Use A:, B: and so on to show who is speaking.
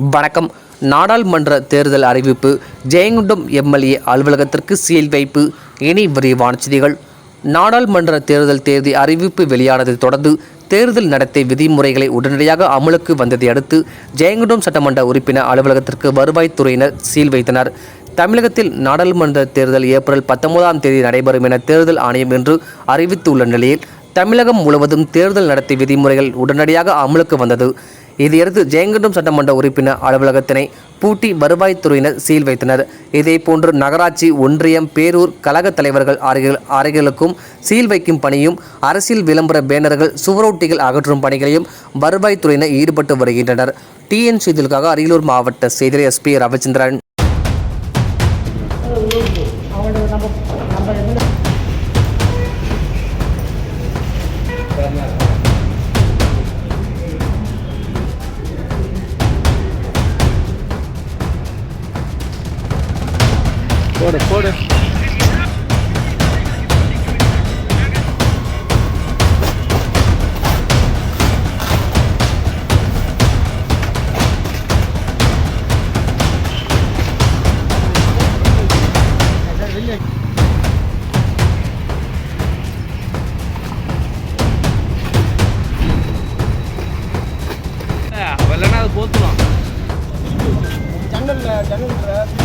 A: வணக்கம். நாடாளுமன்ற தேர்தல் அறிவிப்பு. ஜெயங்குண்டம் எம்எல்ஏ அலுவலகத்திற்கு சீல் வைப்பு. இனி விரிவான செய்திகள். நாடாளுமன்ற தேர்தல் தேதி அறிவிப்பு வெளியானதை தொடர்ந்து தேர்தல் நடத்தை விதிமுறைகளை உடனடியாக அமலுக்கு வந்ததை அடுத்து ஜெயங்குண்டம் சட்டமன்ற உறுப்பினர் அலுவலகத்திற்கு வருவாய்த்துறையினர் சீல் வைத்தனர். தமிழகத்தில் நாடாளுமன்ற தேர்தல் ஏப்ரல் பத்தொன்பதாம் தேதி நடைபெறும் என தேர்தல் ஆணையம் என்று அறிவித்துள்ள நிலையில் தமிழகம் முழுவதும் தேர்தல் நடத்தை விதிமுறைகள் உடனடியாக அமலுக்கு வந்தது. இதையடுத்து ஜெயங்கண்டம் சட்டமன்ற உறுப்பினர் அலுவலகத்தினை பூட்டி வருவாய்த்துறையினர் சீல் வைத்தனர். இதேபோன்று நகராட்சி ஒன்றியம் பேரூர் கழக தலைவர்கள் அறைகள் அறைகளுக்கும் சீல் வைக்கும் பணியும் அரசியல் விளம்பர பேனர்கள் சுவரொட்டிகள் அகற்றும் பணிகளையும் வருவாய்த்துறையினர் ஈடுபட்டு வருகின்றனர். டிஎன் செய்திகளுக்காக அரியலூர் மாவட்ட செய்தி எஸ்பி ரவிச்சந்திரன்.
B: போடு போடு. இல்லைன்னா அது
C: போத்துலாம் ஜன்னல் ஜன்னல்